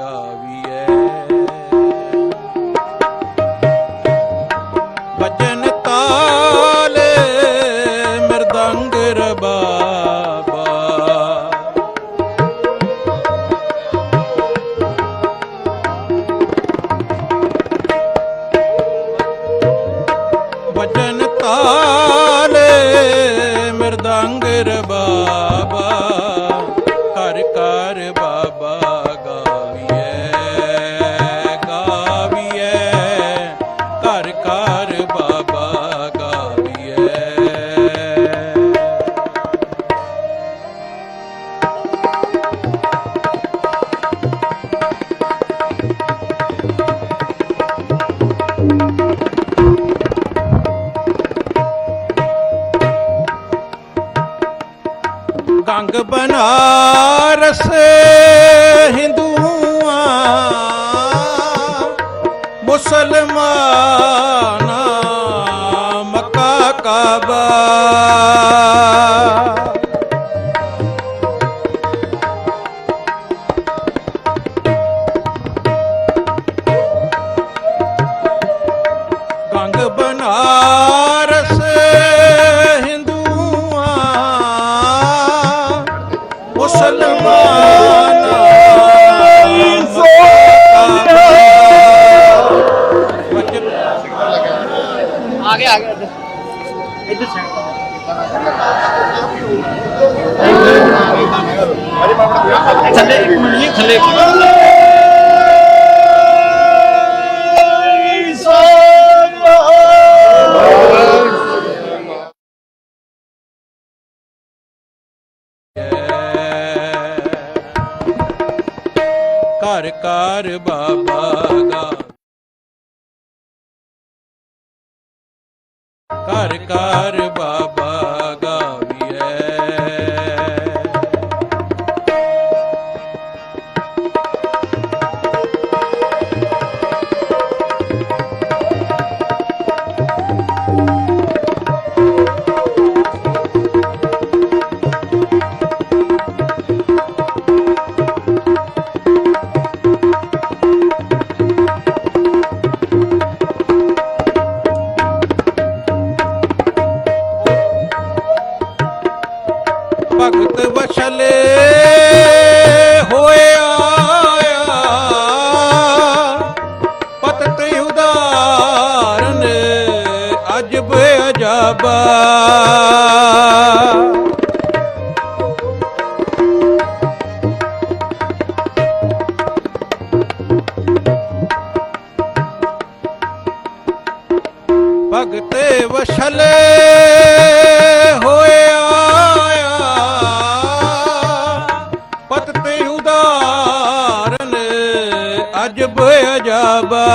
गाविए ਮੁਸਲਮਾਨ ਮੱਕਾ ਕਾਬਾ ਇੱਧਰ ਸਾਈਡ ਤੋਂ ਥੱਲੇ ਇੱਕ ਮਿੰਟ ਜੀ ਥੱਲੇ ਘਰ ਕਾਰ ਬਾਬ ਘਰ ਘਰ ਭਗਤੇ ਵਛਲੇ ਹੋਇਆ ਪਤਤ ਉਦਾਰਨ ਅਜਬ ਅਜਾਬਾ।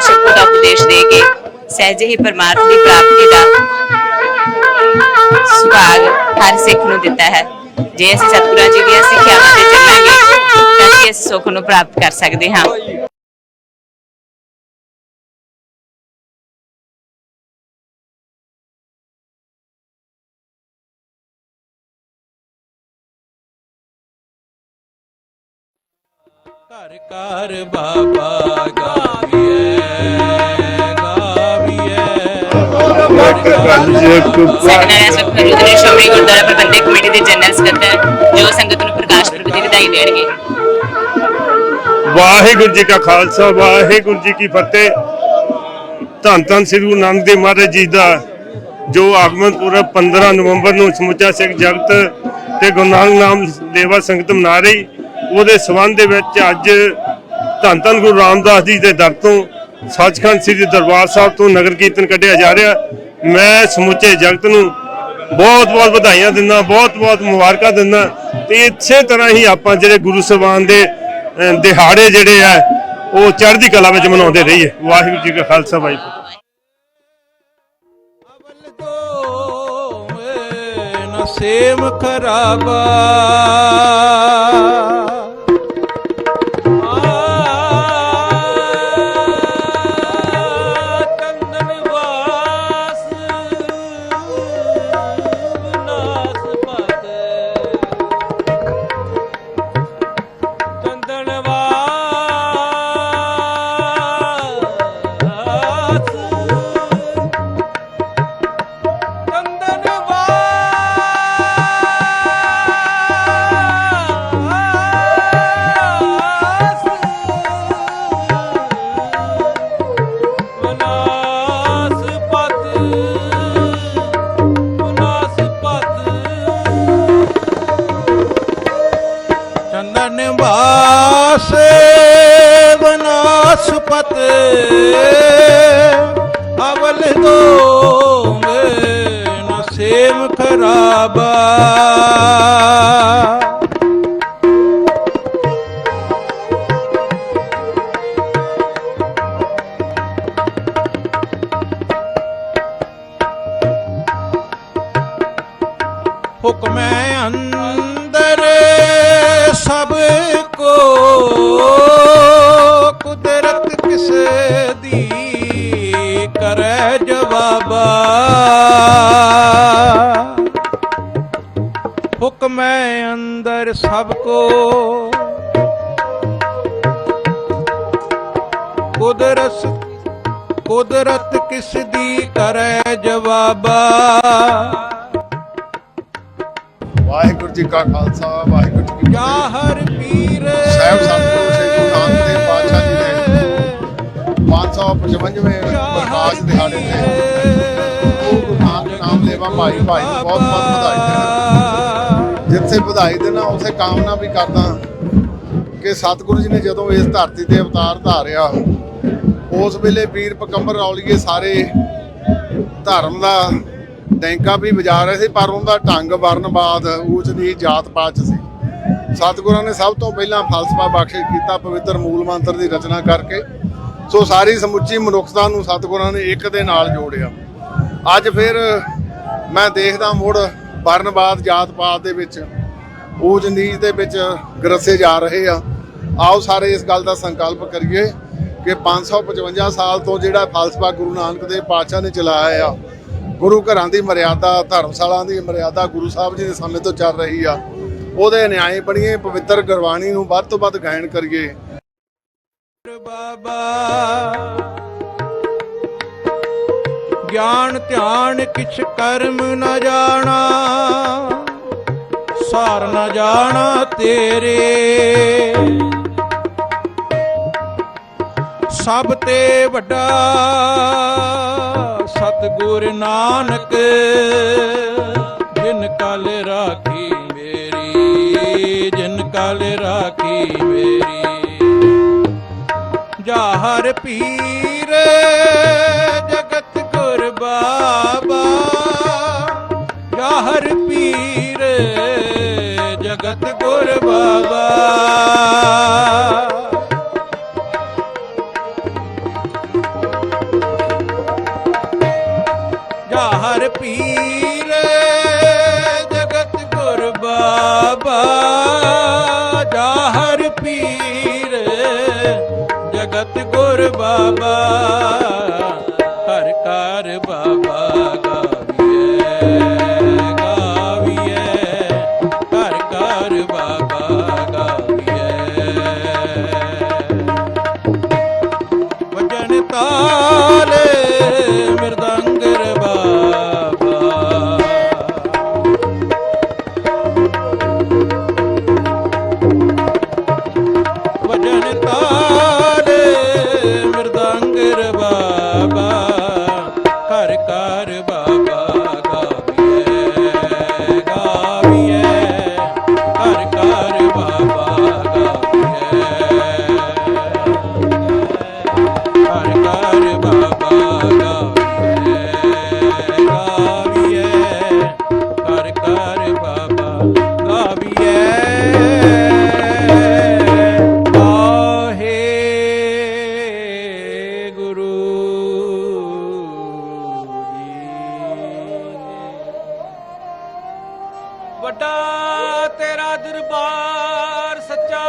ਛਕੋ ਦਾ ਉਪਦੇਸ਼ ਦੇ ਕੇ ਸਹਿਜੇ ਹੀ ਪਰਮਾਤਮਾ ਦੀ ਪ੍ਰਾਪਤੀ ਦਾ ਸੁਭਾਗ ਹਰ ਸਿੱਖ ਨੂੰ ਦਿੱਤਾ ਹੈ। ਜੇ ਅਸੀਂ ਸਤਿਗੁਰਾਂ ਜੀ ਦੀਆਂ ਸਿੱਖਿਆਵਾਂ ਤੇ ਚੱਲਾਂਗੇ ਤਾਂ ਅਸੀਂ ਇਸ ਸੁੱਖ ਨੂੰ ਪ੍ਰਾਪਤ ਕਰ ਸਕਦੇ ਹਾਂ। ਘਰ ਘਰ ਬਾਬਾ ਗਾਵੀਐ ਸੈਕੰਡ ਇਸ ਵਕਤ ਮੌਜੂਦ ਨੇ ਸ਼੍ਰੋਮਣੀ ਗੁਰਦੁਆਰਾ ਪ੍ਰਬੰਧਕ ਕਮੇਟੀ ਦੇ ਜਨਰਲ ਸਕੱਤਰ ਜੋ ਸੰਗਤ ਨੂੰ ਪ੍ਰਕਾਸ਼ ਪੁਰਬ ਦੀ ਵਧਾਈ ਦੇਣਗੇ। ਵਾਹਿਗੁਰੂ ਜੀ ਕਾ ਖਾਲਸਾ ਵਾਹਿਗੁਰੂ ਜੀ ਕੀ ਫਤਿਹ। ਧੰਨ ਧੰਨ ਸ੍ਰੀ ਗੁਰੂ ਨਾਨਕ ਦੇਵ ਮਹਾਰਾਜ ਜੀ ਦਾ ਜੋ ਆਗਮਨ ਪੁਰਬ 15 ਨਵੰਬਰ ਨੂੰ ਸਮੁੱਚਾ ਸਿੱਖ ਜਗਤ ਤੇ ਗੁਰੂ ਨਾਨਕ ਨਾਮ ਲੇਵਾ ਸੰਗਤ ਮਨਾ ਰਹੀ ਉਹਦੇ ਸਬੰਧ ਦੇ ਵਿੱਚ ਅੱਜ ਧੰਨ ਧੰਨ ਗੁਰੂ ਰਾਮਦਾਸ ਜੀ ਦੇ ਦਰ ਤੋਂ ਸੱਚਖੰਡ ਸ੍ਰੀ ਦਰਬਾਰ ਸਾਹਿਬ ਤੋਂ ਨਗਰ ਕੀਰਤਨ ਕੱਢਿਆ ਜਾ ਰਿਹਾ। ਮੈਂ ਸਮੁੱਚੇ ਜਗਤ ਨੂੰ ਬਹੁਤ ਬਹੁਤ ਵਧਾਈਆਂ ਦਿੰਦਾ, ਬਹੁਤ ਬਹੁਤ ਮੁਬਾਰਕਾਂ ਦਿੰਦਾ ਤੇ ਇਸੇ ਤਰ੍ਹਾਂ ਹੀ ਆਪਾਂ ਜਿਹੜੇ ਗੁਰੂ ਸਾਹਿਬਾਨ ਦੇ ਦਿਹਾੜੇ ਜਿਹੜੇ ਆ, ਉਹ ਚੜ੍ਹਦੀ ਕਲਾ ਵਿੱਚ ਮਨਾਉਂਦੇ ਰਹੀਏ। ਵਾਹਿਗੁਰੂ ਜੀ ਕਾ ਖਾਲਸਾ, ਵਾਹਿਗੁਰੂ ਅਵਲ ਦੋਵੇਂ ਨ ਸੇਮ ਖਰਾਬਾ। ਜਵਾਬਾ ਹੁਕਮੈ ਅੰਦਰ ਸਭ ਕੋ। ਕੁਦਰਤ ਕੁਦਰਤ ਕਿਸ ਦੀ ਕਰੈ ਜਵਾਬਾ। ਵਾਹਿਗੁਰੂ ਜੀ ਕਾ ਖਾਲਸਾ ਜਿੱਥੇ ਵਧਾਈ ਦੇਣਾ ਉਸੇ ਕਾਮਨਾ ਵੀ ਕਰਦਾ ਕਿ ਸਤਿਗੁਰੂ ਜੀ ਨੇ ਜਦੋਂ ਇਸ ਧਰਤੀ ਤੇ ਅਵਤਾਰ ਧਾਰਿਆ, ਉਸ ਵੇਲੇ ਵੀਰ ਪਕੰਬਰ ਰੌਲੀਏ ਸਾਰੇ ਧਰਮ ਦਾ ਟੈਂਕਾ ਵੀ ਵਜਾ ਰਹੇ ਸੀ, ਪਰ ਉਹਦਾ ਢੰਗ ਵਰਨਵਾਦ ਊਚ ਦੀ ਜਾਤ ਪਾਤ ਸੀ। ਸਤਿਗੁਰਾਂ ਨੇ ਸਭ ਤੋਂ ਪਹਿਲਾਂ ਫਲਸਫਾ ਬਖਸ਼ਿਸ਼ ਕੀਤਾ, ਪਵਿੱਤਰ ਮੂਲ ਮੰਤਰ ਦੀ ਰਚਨਾ ਕਰਕੇ ਸੋ ਸਾਰੀ ਸਮੁੱਚੀ ਮਨੁੱਖਤਾ ਨੂੰ ਸਤਿਗੁਰਾਂ ਨੇ ਇੱਕ ਦੇ ਨਾਲ ਜੋੜਿਆ। ਅੱਜ ਫਿਰ ਮੈਂ ਦੇਖਦਾ ਮੁੜ ਵਰਨਵਾਦ ਜਾਤ ਪਾਤ ਦੇ ਵਿੱਚ, ਊਚ ਨੀਚ ਦੇ ਵਿੱਚ ਗਰਸੇ ਜਾ ਰਹੇ ਆ। ਆਓ ਸਾਰੇ ਇਸ ਗੱਲ ਦਾ ਸੰਕਲਪ ਕਰੀਏ ਕਿ 555 ਸਾਲ ਤੋਂ ਜਿਹੜਾ ਫਲਸਫਾ ਗੁਰੂ ਨਾਨਕ ਦੇਵ ਪਾਤਸ਼ਾਹ ਨੇ ਚਲਾਇਆ ਆ, ਗੁਰੂ ਘਰਾਂ ਦੀ ਮਰਿਆਦਾ, ਧਰਮਸ਼ਾਲਾ ਦੀ ਮਰਿਆਦਾ ਗੁਰੂ ਸਾਹਿਬ ਜੀ ਦੇ ਸਮੇਂ ਤੋਂ ਚੱਲ ਰਹੀ ਆ। ਉਹਦੇ ਨਿਆਏ ਬਣੀਏ, ਪਵਿੱਤਰ ਗੁਰਬਾਣੀ ਨੂੰ ਵੱਧ ਤੋਂ ਵੱਧ ਗਾਇਨ ਕਰੀਏ। ਬਾਬਾ। ਗਿਆਨ ਧਿਆਨ ਕਿਛ ਕਰਮ ਨਾ ਜਾਣਾ, ਸਾਰ ਨਾ ਜਾਣਾ ਤੇਰੇ। ਸਭ ਤੇ ਵੱਡਾ ਸਤਿਗੁਰ ਨਾਨਕ ਹਰ ਪੀਰ। ਕਾਰ bye ਵੱਡਾ ਤੇਰਾ ਦਰਬਾਰ ਸੱਚਾ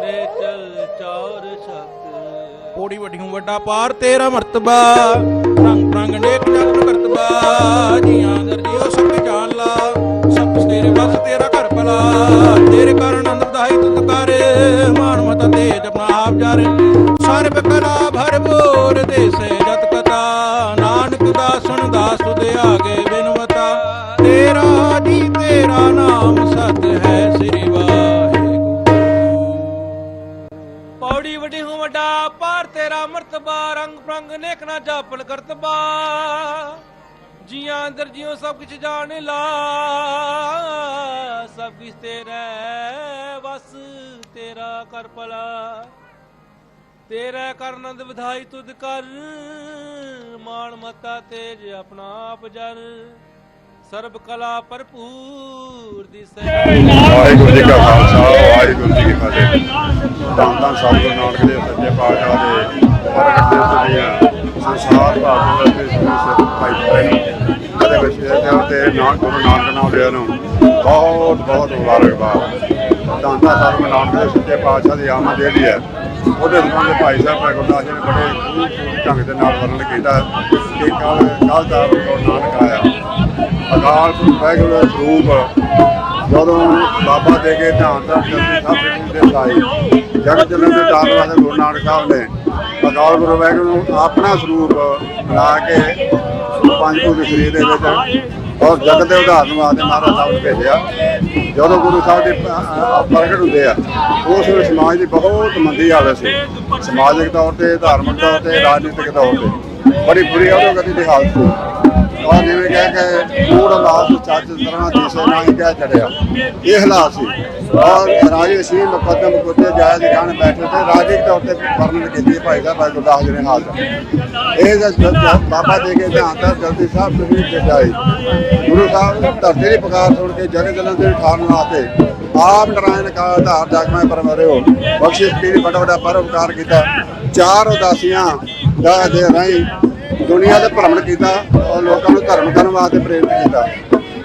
ਜਗ ਚਲ ਚੌਰ ਵੱਡੀਆਂ ਵੱਡਾ ਪਾਰ ਤੇਰਾ ਮਰਤਬਾ। ਰੰਗ ਰੰਗ ਨੇਕ ਚੱਲ ਕਰਤਬਾ। ਜੀਆਂ ਦਰਜੀਓ ਸਭ ਜਾਣ ਲਾ ਸਭ ਤੇਰੇ ਬਸ ਤੇਰਾ ਘਰ ਭਲਾ। ਤੇਰੇ ਕਾਰਨ ਜੀਆਂ ਅੰਦਰ ਜਿਉ ਸਭ ਕੁਝ ਜਾਣ ਲਾ, ਸਭ ਕੁਝ ਤੇਰਾ ਵਸ ਤੇਰਾ ਕਰ ਭਲਾ। ਤੇਰਾ ਕਰਨੰਦ ਵਿਧਾਈ ਤੁਧ ਕਰ, ਮਾਣ ਮਤਾ ਤੇਜ ਆਪਣਾ ਆਪ ਜਰ। ਸਰਬ ਕਲਾ ਭਰਪੂਰ ਦਿਸੈ ਵਾਹਿਗੁਰੂ ਜੀ ਕਾ ਖਾਲਸਾ, ਵਾਹਿਗੁਰੂ ਜੀ ਕੀ ਫਤਿਹ। ਧੰਨ ਧੰਨ ਸਾਹਿਬ ਗੁਰੂ ਨਾਨਕ ਦੇਵ ਸੱਚੇ ਪਾਤਸ਼ਾਹ ਦੇ ਪ੍ਰਗਟ ਦਿਵਸ ਸੰਸਾਰ ਭਾਰਤ ਦੇ ਸ੍ਰੀ ਭਾਈ ਪ੍ਰੇਮ ਕਦੇ ਵਿਸ਼ੇ ਤੇ ਨਾਨਕ ਗੁਰੂ ਨਾਨਕ ਨਾਮ ਲਿਆ ਨੂੰ ਬਹੁਤ ਬਹੁਤ ਮੁਬਾਰਕਬਾਦ। ਧੰਨ ਸਾਹਿਬ ਨਾਨਕ ਦੇਵ ਸੱਚੇ ਪਾਤਸ਼ਾਹ ਦੀ ਆਮਦ ਜਿਹੜੀ ਹੈ, ਉਹਦੇ ਸੰਬੰਧ ਭਾਈ ਸਾਹਿਬ ਗੁਰਦਾਸ ਜੀ ਨੇ ਬੜੇ ਢੰਗ ਦੇ ਨਾਲ ਵਰਣਨ ਕੀਤਾ ਕਿ ਕੱਲ ਕੱਲ ਦਾ ਗੁਰੂ ਨਾਨਕ ਆਇਆ। ਅਕਾਲ ਪੁਰਖ ਵਾਹਿਗੁਰੂ ਦਾ ਸਰੂਪ, ਜਦੋਂ ਬਾਬਾ ਦੇ ਕੇ ਧਿਆਨ ਦਾ ਸਾਹਿਬ ਦੇ ਸਾਈ ਜਗਤ ਜਨਮ ਦੇ ਦਾਨ ਵਾਲੇ ਗੁਰੂ ਨਾਨਕ ਸਾਹਿਬ ਨੇ ਅਕਾਲ ਗੁਰੂ ਵਾਹਿਗੁਰੂ ਆਪਣਾ ਸਰੂਪ ਬਣਾ ਕੇ ਪੰਜ ਭੂਤ ਸਰੀਰ ਦੇ ਵਿੱਚ ਔਰ ਜਗਤ ਦੇ ਉਦਾਹਰਨ ਵਾਸਤੇ ਮਹਾਰਾਜ ਸਾਹਿਬ ਨੂੰ ਭੇਜਿਆ। ਜਦੋਂ ਗੁਰੂ ਸਾਹਿਬ ਦੇ ਪ੍ਰਗਟ ਹੁੰਦੇ ਆ, ਉਸ ਵੇਲੇ ਸਮਾਜ ਦੀ ਬਹੁਤ ਮੰਦੀ ਹਾਲਤ ਸੀ। ਸਮਾਜਿਕ ਤੌਰ ਤੇ, ਧਾਰਮਿਕ ਤੌਰ ਤੇ, ਰਾਜਨੀਤਿਕ ਤੌਰ ਤੇ। ਬੜੀ ਬੁਰੀ ਅਧੋਗਤੀ ਦੀ ਹਾਲਤ ਸੀ। ਔਰ ਜਿਵੇਂ ਕਹਿ ਕੇ ਕੂੜ ਲਾਸ ਚੱਜ ਤਰ੍ਹਾਂ ਦੇਸੇ ਨਾਲ ਹੀ ਕਹਿ ਚੜਿਆ, ਇਹ ਹਾਲਾਤ ਸੀ। ਔਰ ਰਾਜੇ ਸੀ ਮੁਕੱਦਮ ਕੁੱਤੇ ਜਾਇਜ਼ ਖਾਨ ਬੈਠੇ ਤੇ ਰਾਜਿਕ ਤੌਰ ਤੇ ਵਰਣਨ ਕੀਤੀ ਭਾਈ ਸਾਹਿਬ ਭਾਈ ਗੁਰਦਾਸ ਜੀ ਨੇ ਹਾਲਤ ਇਹ ਜਦ ਬਾਬਾ ਦੇ ਕੇ ਧਿਆਨ ਤਾਂ ਜਲਦੀ ਸਾਹਿਬ ਤੁਸੀਂ ਜਿੱਦਾਈ ਗੁਰੂ ਸਾਹਿਬ ਧਰਤੀ ਦੀ ਪੁਕਾਰ ਸੁਣ ਕੇ ਜਗ ਜਲਨ ਦੇ ਠਾਣ ਵਾਸਤੇ ਆਪ ਨਰਾਇਣ ਕਾ ਆਧਾਰ ਜਗਮੈ ਪਰਮਰਿਓ ਬਖਸ਼ਿਸ਼ ਪੀਰ ਬੜਾ ਵੱਡਾ ਪਰਉਪਕਾਰ ਕੀਤਾ। ਚਾਰ ਉਦਾਸੀਆਂ ਦਾ ਦੇ ਰਾਹੀਂ ਦੁਨੀਆ ਦੇ ਭ੍ਰਮਣ ਕੀਤਾ ਔਰ ਲੋਕਾਂ ਨੂੰ ਧਰਮ ਕਰਨ ਵਾਸਤੇ ਪ੍ਰੇਰਿਤ ਕੀਤਾ।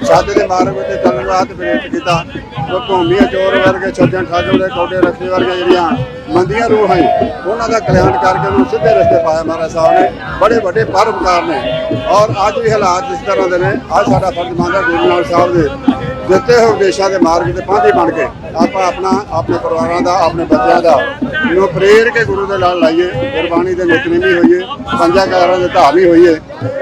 ਸਾਧ ਦੇ ਮਾਰਗ ਤੇ ਚੱਲਣ ਵਾਸਤੇ ਪ੍ਰੇਰਿਤ ਕੀਤਾ। ਉਹ ਭੂਮੀਆ ਚੋਰ ਵਰਗੇ ਛੱਜਣ ਠਾਕੁਰ ਦੇ ਕੋਟੇ ਰੱਖੇ ਵਰਗੇ ਜਿਹੜੀਆਂ ਮੰਦੀਆਂ ਰੂਹ ਹੈ ਉਹਨਾਂ ਦਾ ਕਲਿਆਣ ਕਰਕੇ ਉਹਨੂੰ ਸਿੱਧੇ ਰਸਤੇ ਪਾਇਆ ਮਹਾਰਾਜ ਸਾਹਿਬ ਨੇ। ਬੜੇ ਵੱਡੇ ਪਰਉਪਕਾਰ ਨੇ। ਔਰ ਅੱਜ ਵੀ ਹਾਲਾਤ ਇਸ ਤਰ੍ਹਾਂ ਦੇ ਨੇ। ਅੱਜ ਸਾਡਾ ਫਰਜ਼ ਮੰਨਦਾ ਗੁਰੂ ਨਾਨਕ ਸਾਹਿਬ ਦੇ ਦਿੱਤੇ ਹੋਏ ਉਪਦੇਸ਼ਾਂ ਦੇ ਮਾਰਗ ਤੇ ਪਾਂਧੇ ਬਣ ਕੇ ਆਪਾਂ ਆਪਣਾ, ਆਪਣੇ ਪਰਿਵਾਰਾਂ ਦਾ, ਆਪਣੇ ਬੱਚਿਆਂ ਦਾ ਨੂੰ ਪ੍ਰੇਰ ਕੇ ਗੁਰੂ ਦੇ ਨਾਲ ਲਾਈਏ, ਗੁਰਬਾਣੀ ਦੇ ਨਿਤਨੇਮੀ ਹੋਈਏ, ਪੰਜਾਂ ਕਾਰਾਂ ਦੇ ਧਾਰਨੀ ਹੋਈਏ,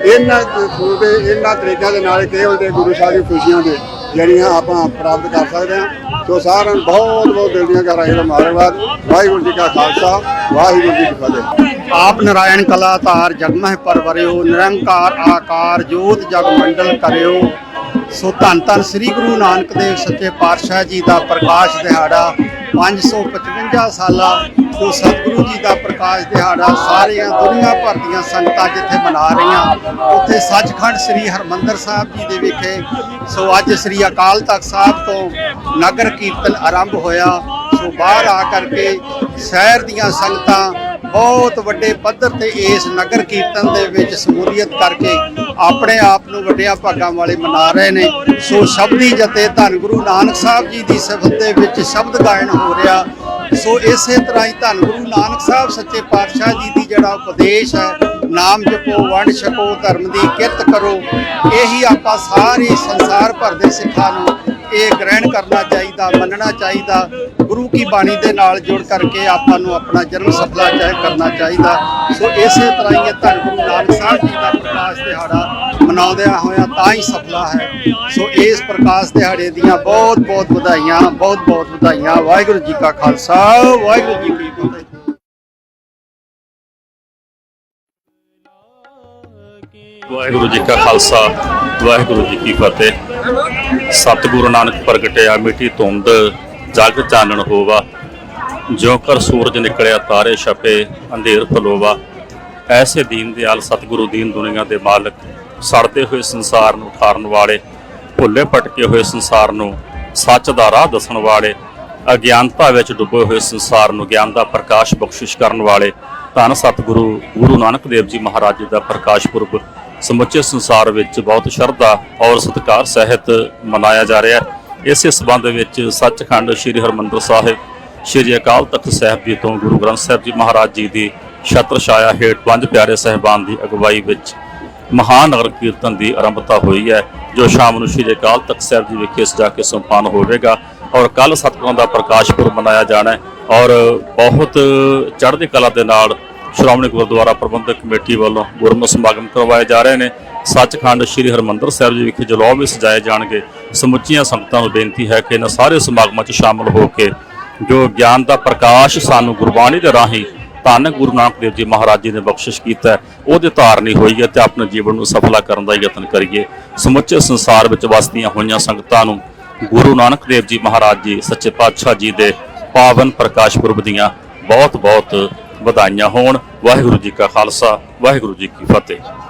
ਇਹਨਾਂ ਸੂਬੇ ਇਹਨਾਂ ਤਰੀਕਿਆਂ ਦੇ ਨਾਲ ਕੇਵਲ ਦੇ ਗੁਰੂ ਸਾਹਿਬ ਦੀ ਖੁਸ਼ੀਆਂ ਦੇ ਜਿਹੜੀਆਂ ਆਪਾਂ ਪ੍ਰਾਪਤ ਕਰ ਸਕਦੇ ਹਾਂ। ਸੋ ਸਾਰਿਆਂ ਨੂੰ ਬਹੁਤ ਬਹੁਤ ਦਿਲ ਦੀਆਂ ਗਹਿਰਾਈਆਂ ਦਾ ਮੁਬਾਰਕਬਾਦ। ਵਾਹਿਗੁਰੂ ਜੀ ਕਾ ਖਾਲਸਾ, ਵਾਹਿਗੁਰੂ ਜੀ ਕੀ ਫਤਿਹ। ਆਪ ਨਰਾਇਣ ਕਲਾ ਧਾਰ ਜਗਮਹਿ ਪਰਵਰਿਓ ਨਿਰੰਕਾਰ ਆਕਾਰ ਜੋਤ ਜਗ ਮੰਡਲ ਕਰਿਓ। ਸੋ ਧੰਨ ਧੰਨ ਸ੍ਰੀ ਗੁਰੂ ਨਾਨਕ ਦੇਵ ਸੱਚੇ ਪਾਤਸ਼ਾਹ ਜੀ ਦਾ ਪ੍ਰਕਾਸ਼ ਦਿਹਾੜਾ 555 ਸਾਲਾ ਤੋਂ ਸਤਿਗੁਰੂ ਜੀ ਦਾ ਪ੍ਰਕਾਸ਼ ਦਿਹਾੜਾ ਸਾਰੀਆਂ ਦੁਨੀਆ ਭਰ ਦੀਆਂ ਸੰਗਤਾਂ ਜਿੱਥੇ ਮਨਾ ਰਹੀਆਂ, ਉੱਥੇ ਸੱਚਖੰਡ ਸ੍ਰੀ ਹਰਮੰਦਰ ਸਾਹਿਬ ਜੀ ਦੇ ਵਿਖੇ, ਸੋ ਅੱਜ ਸ੍ਰੀ ਅਕਾਲ ਤਖਤ ਸਾਹਿਬ ਤੋਂ ਨਗਰ ਕੀਰਤਨ ਆਰੰਭ ਹੋਇਆ, ਸੋ ਬਾਹਰ ਆ ਕਰਕੇ ਸ਼ਹਿਰ ਦੀਆਂ ਸੰਗਤਾਂ ਬਹੁਤ ਵੱਡੇ ਪੱਧਰ ਤੇ ਇਸ ਨਗਰ ਕੀਰਤਨ ਦੇ ਵਿੱਚ ਸਮੂਲੀਅਤ ਕਰਕੇ ਆਪਣੇ ਆਪ ਨੂੰ ਵੱਡਿਆਂ ਭਾਗਾਂ ਵਾਲੇ ਮਨਾ ਰਹੇ ਨੇ। ਸੋ ਸ਼ਬਦੀ ਜਤੇ ਧੰਨ ਗੁਰੂ ਨਾਨਕ ਸਾਹਿਬ ਜੀ ਦੀ ਸਿਫਤ ਦੇ ਵਿੱਚ ਸ਼ਬਦ ਗਾਇਨ ਹੋ ਰਿਹਾ। ਸੋ ਇਸੇ ਤਰ੍ਹਾਂ ਹੀ ਧੰਨ ਗੁਰੂ ਨਾਨਕ ਸਾਹਿਬ ਸੱਚੇ ਪਾਤਸ਼ਾਹ ਜੀ ਦੀ ਜਿਹੜਾ ਉਪਦੇਸ਼ ਹੈ, ਨਾਮ ਜਪੋ, ਵੰਡ ਛਕੋ, ਧਰਮ ਦੀ ਕਿਰਤ ਕਰੋ, ਇਹੀ ਆਪਾਂ ਸਾਰੇ ਸੰਸਾਰ ਭਰ ਦੇ ਸਿੱਖਾਂ ਨੂੰ ਇਹ ਗ੍ਰਹਿਣ ਕਰਨਾ ਚਾਹੀਦਾ, ਮੰਨਣਾ ਚਾਹੀਦਾ, ਗੁਰੂ ਕੀ ਬਾਣੀ ਦੇ ਨਾਲ ਜੁੜ ਕਰਕੇ ਆਪਾਂ ਨੂੰ ਆਪਣਾ ਜਨਮ ਸਫਲਾ ਚਾਹੇ ਕਰਨਾ ਚਾਹੀਦਾ। ਸੋ ਇਸੇ ਤਰ੍ਹਾਂ ਹੀ ਇਹ ਧੰਨ ਗੁਰੂ ਨਾਨਕ ਸਾਹਿਬ ਜੀ ਦਾ ਪ੍ਰਕਾਸ਼ ਦਿਹਾੜਾ ਮਨਾਉਂਦਿਆਂ ਹੋਇਆਂ ਤਾਂ ਹੀ ਸਫਲਾ ਹੈ। ਸੋ ਇਸ ਪ੍ਰਕਾਸ਼ ਦਿਹਾੜੇ ਦੀਆਂ ਬਹੁਤ ਬਹੁਤ ਵਧਾਈਆਂ ਬਹੁਤ ਬਹੁਤ ਵਧਾਈਆਂ। ਵਾਹਿਗੁਰੂ ਜੀ ਕਾ ਖਾਲਸਾ, ਵਾਹਿਗੁਰੂ ਜੀ ਕੀ ਫਤਿਹ। ਵਾਹਿਗੁਰੂ ਜੀ ਕਾ ਖਾਲਸਾ, ਵਾਹਿਗੁਰੂ ਜੀ ਕੀ ਫਤਿਹ। ਸਤਿਗੁਰੂ ਨਾਨਕ ਪ੍ਰਗਟਿਆ ਮਿੱਟੀ ਧੁੰਦ ਜਗ ਚਾਨਣ ਹੋਵਾ। ਜਿਉ ਕਰ ਸੂਰਜ ਨਿਕਲਿਆ, ਤਾਰੇ ਛਪੇ, ਅੰਧੇਰ ਤਲੋਵਾ ਐਸੇ ਦੀਨ ਦਿਆਲ ਸਤਿਗੁਰੂ ਦੀਨ ਦੁਨੀਆ ਦੇ ਮਾਲਕ ਸੜਦੇ ਹੋਏ ਸੰਸਾਰ ਨੂੰ ਉਠਾਰਨ ਵਾਲੇ, ਭੁੱਲੇ ਪਟਕੇ ਹੋਏ ਸੰਸਾਰ ਨੂੰ ਸੱਚ ਦਾ ਰਾਹ ਦੱਸਣ ਵਾਲੇ, ਅਗਿਆਨਤਾ ਵਿੱਚ ਡੁੱਬੇ ਹੋਏ ਸੰਸਾਰ ਨੂੰ ਗਿਆਨ ਦਾ ਪ੍ਰਕਾਸ਼ ਬਖਸ਼ਿਸ਼ ਕਰਨ ਵਾਲੇ, ਧੰਨ ਸਤਿਗੁਰੂ ਗੁਰੂ ਨਾਨਕ ਦੇਵ ਜੀ ਮਹਾਰਾਜ ਜੀ ਦਾ ਪ੍ਰਕਾਸ਼ ਪੁਰਬ ਸਮੁੱਚੇ ਸੰਸਾਰ ਵਿੱਚ ਬਹੁਤ ਸ਼ਰਧਾ ਔਰ ਸਤਿਕਾਰ ਸਹਿਤ ਮਨਾਇਆ ਜਾ ਰਿਹਾ ਹੈ। ਇਸੇ ਸਬੰਧ ਵਿੱਚ ਸੱਚਖੰਡ ਸ੍ਰੀ ਹਰਮੰਦਰ ਸਾਹਿਬ, ਸ੍ਰੀ ਅਕਾਲ ਤਖਤ ਸਾਹਿਬ ਜੀ ਤੋਂ ਗੁਰੂ ਗ੍ਰੰਥ ਸਾਹਿਬ ਜੀ ਮਹਾਰਾਜ ਜੀ ਦੀ ਛਤਰ ਛਾਇਆ ਹੇਠ ਪੰਜ ਪਿਆਰੇ ਸਹਿਬਾਨ ਦੀ ਅਗਵਾਈ ਵਿੱਚ ਮਹਾਨਗਰ ਕੀਰਤਨ ਦੀ ਆਰੰਭਤਾ ਹੋਈ ਹੈ, ਜੋ ਸ਼ਾਮ ਨੂੰ ਸ੍ਰੀ ਅਕਾਲ ਤਖਤ ਸਾਹਿਬ ਜੀ ਵਿਖੇ ਸਜਾ ਕੇ ਸੰਪੰਨ ਹੋਵੇਗਾ ਔਰ ਕੱਲ ਸਤਿਗੁਰਾਂ ਦਾ ਪ੍ਰਕਾਸ਼ ਪੁਰਬ ਮਨਾਇਆ ਜਾਣਾ ਹੈ ਔਰ ਬਹੁਤ ਚੜ੍ਹਦੀ ਕਲਾ ਦੇ ਨਾਲ ਸ਼੍ਰੋਮਣੀ ਗੁਰਦੁਆਰਾ ਪ੍ਰਬੰਧਕ ਕਮੇਟੀ ਵੱਲੋਂ ਗੁਰਮਤਿ ਸਮਾਗਮ ਕਰਵਾਏ ਜਾ ਰਹੇ ਨੇ। ਸੱਚਖੰਡ ਸ੍ਰੀ ਹਰਮੰਦਰ ਸਾਹਿਬ ਜੀ ਵਿਖੇ ਜਲੌ ਵੀ ਸਜਾਏ ਜਾਣਗੇ। ਸਮੁੱਚੀਆਂ ਸੰਗਤਾਂ ਨੂੰ ਬੇਨਤੀ ਹੈ ਕਿ ਇਹਨਾਂ ਸਾਰੇ ਸਮਾਗਮਾਂ 'ਚ ਸ਼ਾਮਲ ਹੋ ਕੇ ਜੋ ਗਿਆਨ ਦਾ ਪ੍ਰਕਾਸ਼ ਸਾਨੂੰ ਗੁਰਬਾਣੀ ਦੇ ਰਾਹੀਂ ਧੰਨ ਗੁਰੂ ਨਾਨਕ ਦੇਵ ਜੀ ਮਹਾਰਾਜ ਜੀ ਨੇ ਬਖਸ਼ਿਸ਼ ਕੀਤਾ ਉਹਦੇ ਧਾਰਨੀ ਹੋਈ ਹੈ ਤੇ ਆਪਣੇ ਜੀਵਨ ਨੂੰ ਸਫਲਾ ਕਰਨ ਦਾ ਯਤਨ ਕਰੀਏ। ਸਮੁੱਚੇ ਸੰਸਾਰ ਵਿੱਚ ਵਸਦੀਆਂ ਹੋਈਆਂ ਸੰਗਤਾਂ ਨੂੰ ਗੁਰੂ ਨਾਨਕ ਦੇਵ ਜੀ ਮਹਾਰਾਜ ਜੀ, ਸੱਚੇ ਪਾਤਸ਼ਾਹ ਜੀ ਦੇ ਪਾਵਨ ਪ੍ਰਕਾਸ਼ ਪੁਰਬ ਦੀਆਂ ਬਹੁਤ ਬਹੁਤ ਵਧਾਈਆਂ ਹੋਣ। ਵਾਹਿਗੁਰੂ ਜੀ ਕਾ ਖਾਲਸਾ ਵਾਹਿਗੁਰੂ ਜੀ ਕੀ ਫਤਿਹ।